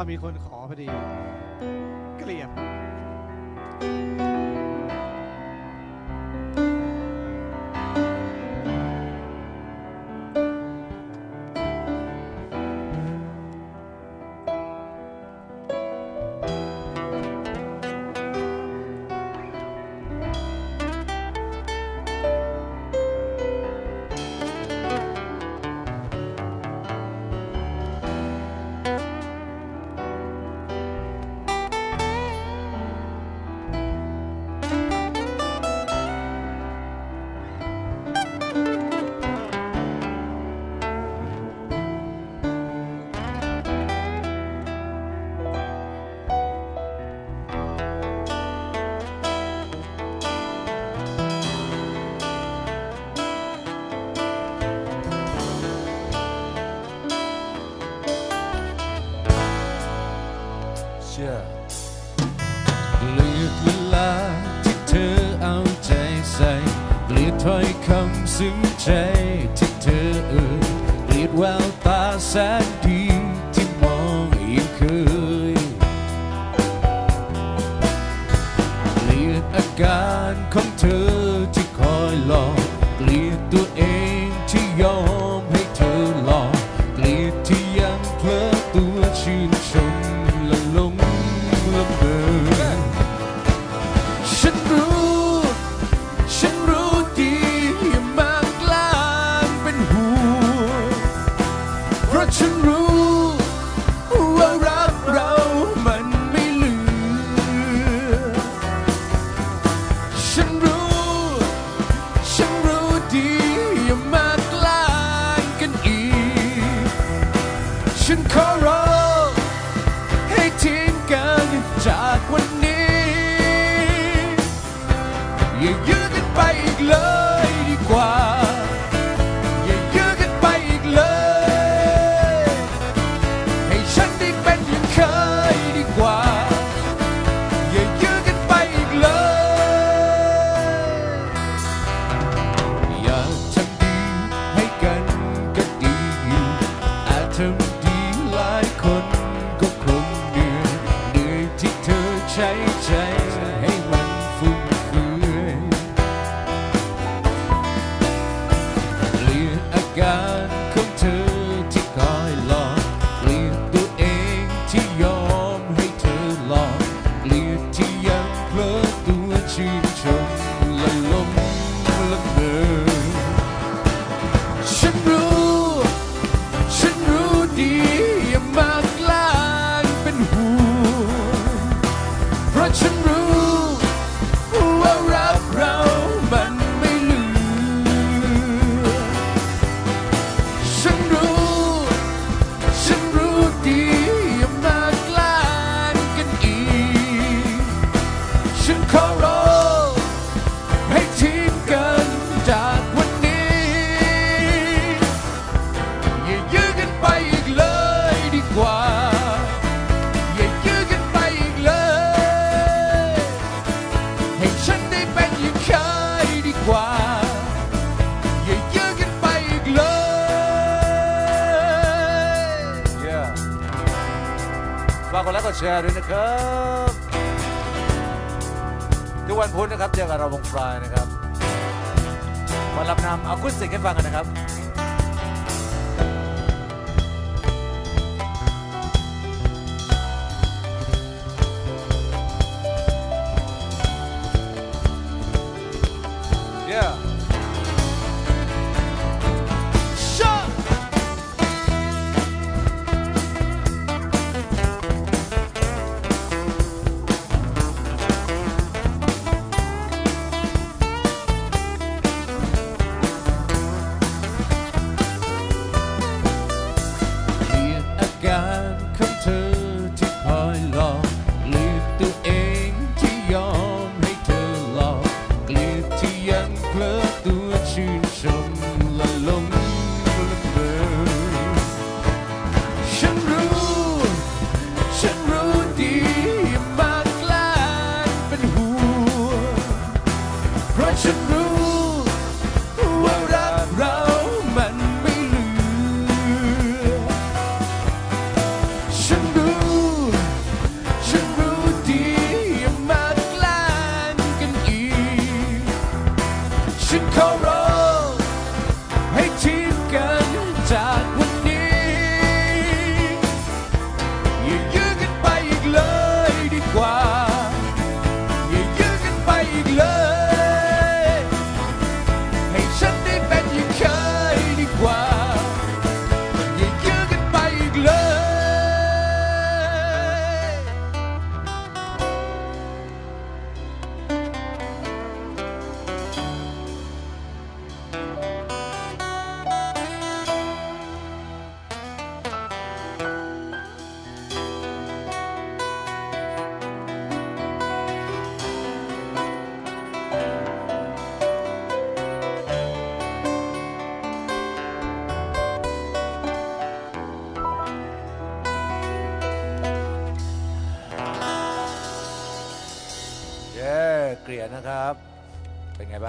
อ้อมีคนขอพอดี เกลียบ ถ้อยคำซึ้งใจที่เธอเอ่ยเลียดแววตาแสนดีที่มองยังเคยเลียดอาการของเธอ ฉันรู้ว่ารักเรามันไม่เหลือ ฉันรู้ ฉันรู้ดีอย่ามากลางกันอีก ฉันขอร้องให้ทิ้งกันจากวันนี้ อย่ายื้อกันไปอีกเลยดีกว่า เฉันขอร้องให้ทิ้งกันจากวันนี้ อย่ายื้อกันไปอีกเลยดีกว่า อย่ายื้อกันไปอีกเลย ให้ฉันได้เป็นอย่างเคยดีกว่า อย่ายื้อกันไปอีกเลยฝากกดไลค์กดแชร์ด้วยนะครับ ทุกวันพุธนะครับเจอกับเราวงฟลายนะครับมารับนำเอาคุณสิงให้ฟังกันนะครับ Yeah. Ocean Coral. นะครับ เป็นไงบ้าง